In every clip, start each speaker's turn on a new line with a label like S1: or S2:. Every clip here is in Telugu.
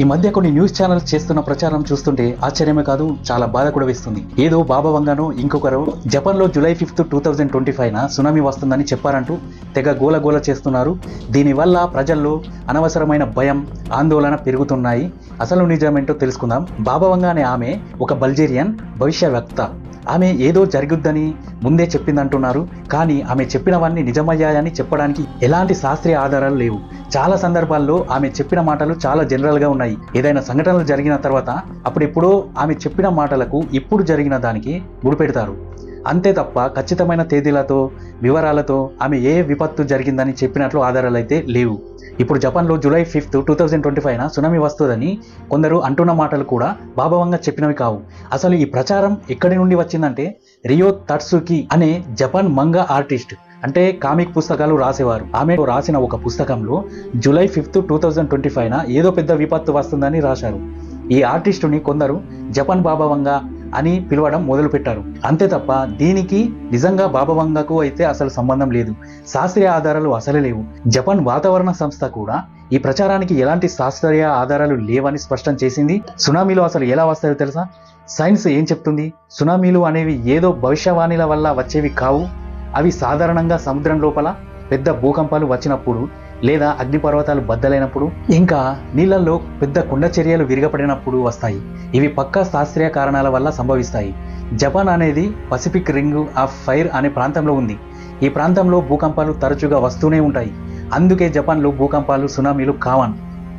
S1: ఈ మధ్య కొన్ని న్యూస్ ఛానల్స్ చేస్తున్న ప్రచారం చూస్తుంటే ఆశ్చర్యమే కాదు చాలా బాధ కూడా వేస్తుంది. ఏదో బాబా వంగాను ఇంకొకరు జపాన్లో July fifth two thousand twenty five tsunami వస్తుందని చెప్పారంటూ తెగ గోల గోల చేస్తున్నారు. దీనివల్ల ప్రజల్లో అనవసరమైన భయం ఆందోళన పెరుగుతున్నాయి. అసలు నిజమేంటో తెలుసుకుందాం. బాబా వంగా అనే ఆమె ఒక బల్జేరియన్ భవిష్యవక్త ఆమె ఏదో జరుగుద్దని ముందే చెప్పిందంటున్నారు. కానీ ఆమె చెప్పినవన్నీ నిజమయ్యాయని చెప్పడానికి ఎలాంటి శాస్త్రీయ ఆధారాలు లేవు. చాలా సందర్భాల్లో ఆమె చెప్పిన మాటలు చాలా జనరల్గా ఉన్నాయి. ఏదైనా సంఘటనలు జరిగిన తర్వాత అప్పుడెప్పుడో ఆమె చెప్పిన మాటలకు ఇప్పుడు జరిగిన దానికి ముడిపెడతారు. అంతే తప్ప ఖచ్చితమైన తేదీలతో వివరాలతో ఆమె ఏ విపత్తు జరిగిందని చెప్పినట్లు ఆధారాలు అయితే లేవు. ఇప్పుడు జపాన్లో July fifth two thousand twenty ఫైవ్న tsunami వస్తుందని కొందరు అంటున్న మాటలు కూడా బాబవంగా చెప్పినవి కావు. అసలు ఈ ప్రచారం ఎక్కడి నుండి వచ్చిందంటే రియో తట్సుకి అనే జపాన్ మంగా ఆర్టిస్ట్ అంటే కామిక్ పుస్తకాలు రాసేవారు. ఆమె రాసిన ఒక పుస్తకంలో July fifth two thousand twenty ఫైవ్న ఏదో పెద్ద విపత్తు వస్తుందని రాశారు. ఈ ఆర్టిస్టుని కొందరు జపాన్ బాబావంగా అని పిలవడం మొదలుపెట్టారు. అంతే తప్ప దీనికి నిజంగా బాబావంగకు అయితే అసలు సంబంధం లేదు. శాస్త్రీయ ఆధారాలు అసలే లేవు. జపాన్ వాతావరణ సంస్థ కూడా ఈ ప్రచారానికి ఎలాంటి శాస్త్రీయ ఆధారాలు లేవని స్పష్టం చేసింది. సునామీలు అసలు ఎలా వస్తాయో తెలుసా? సైన్స్ ఏం చెప్తుంది? సునామీలు అనేవి ఏదో భవిష్యవాణిల వల్ల వచ్చేవి కావు. అవి సాధారణంగా సముద్రం లోపల పెద్ద భూకంపాలు వచ్చినప్పుడు లేదా అగ్నిపర్వతాలు బద్దలైనప్పుడు ఇంకా నీళ్ళల్లో పెద్ద కుండ చర్యలు విరగపడినప్పుడు వస్తాయి. ఇవి పక్కా శాస్త్రీయ కారణాల వల్ల సంభవిస్తాయి. జపాన్ అనేది పసిఫిక్ రింగ్ ఆఫ్ ఫైర్ అనే ప్రాంతంలో ఉంది. ఈ ప్రాంతంలో భూకంపాలు తరచుగా వస్తూనే ఉంటాయి. అందుకే జపాన్లో భూకంపాలు సునామీలు కావన్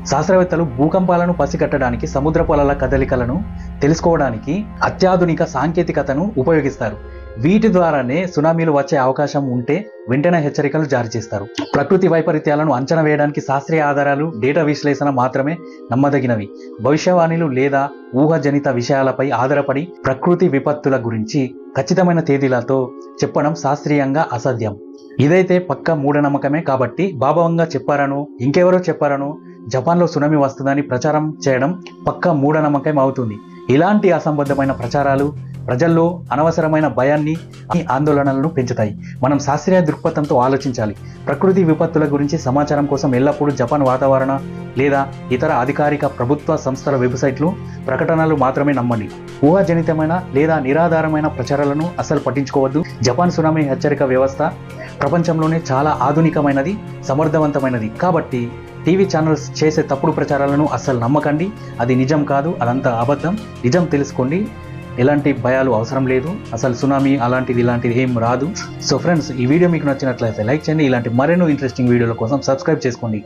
S1: శాస్త్రవేత్తలు భూకంపాలను పసిగట్టడానికి సముద్ర పొలాల కదలికలను తెలుసుకోవడానికి అత్యాధునిక సాంకేతికతను ఉపయోగిస్తారు. వీటి ద్వారానే సునామీలు వచ్చే అవకాశం ఉంటే వెంటనే హెచ్చరికలు జారీ చేస్తారు. ప్రకృతి వైపరీత్యాలను అంచనా వేయడానికి శాస్త్రీయ ఆధారాలు డేటా విశ్లేషణ మాత్రమే నమ్మదగినవి. భవిష్యవాణిలు లేదా ఊహజనిత విషయాలపై ఆధారపడి ప్రకృతి విపత్తుల గురించి ఖచ్చితమైన తేదీలతో చెప్పడం శాస్త్రీయంగా అసాధ్యం. ఇదైతే పక్క మూఢనమ్మకమే కాబట్టి బాబావంగా చెప్పారనో ఇంకెవరో చెప్పారనో జపాన్లో సునామీ వస్తుందని ప్రచారం చేయడం పక్క మూఢనమ్మకం అవుతుంది. ఇలాంటి అసంబద్ధమైన ప్రచారాలు ప్రజల్లో అనవసరమైన భయాన్ని ఆందోళనలను పెంచుతాయి. మనం శాస్త్రీయ దృక్పథంతో ఆలోచించాలి. ప్రకృతి విపత్తుల గురించి సమాచారం కోసం ఎల్లప్పుడూ జపాన్ వాతావరణ లేదా ఇతర అధికారిక ప్రభుత్వ సంస్థల వెబ్సైట్లు ప్రకటనలు మాత్రమే నమ్మండి. ఊహాజనితమైన లేదా నిరాధారమైన ప్రచారాలను అసలు పట్టించుకోవద్దు. జపాన్ సునామీ హెచ్చరిక వ్యవస్థ ప్రపంచంలోనే చాలా ఆధునికమైనది సమర్థవంతమైనది. కాబట్టి టీవీ ఛానల్స్ చేసే తప్పుడు ప్రచారాలను అస్సలు నమ్మకండి. అది నిజం కాదు అదంతా అబద్ధం. నిజం తెలుసుకోండి. ఎలాంటి భయాలు అవసరం లేదు. అసలు సునామీ అలాంటిది ఇలాంటిది ఏం రాదు. సో ఫ్రెండ్స్ ఈ వీడియో మీకు నచ్చినట్లయితే లైక్ చేయండి. ఇలాంటి మరెన్నో ఇంట్రెస్టింగ్ వీడియోల కోసం సబ్స్క్రైబ్ చేసుకోండి.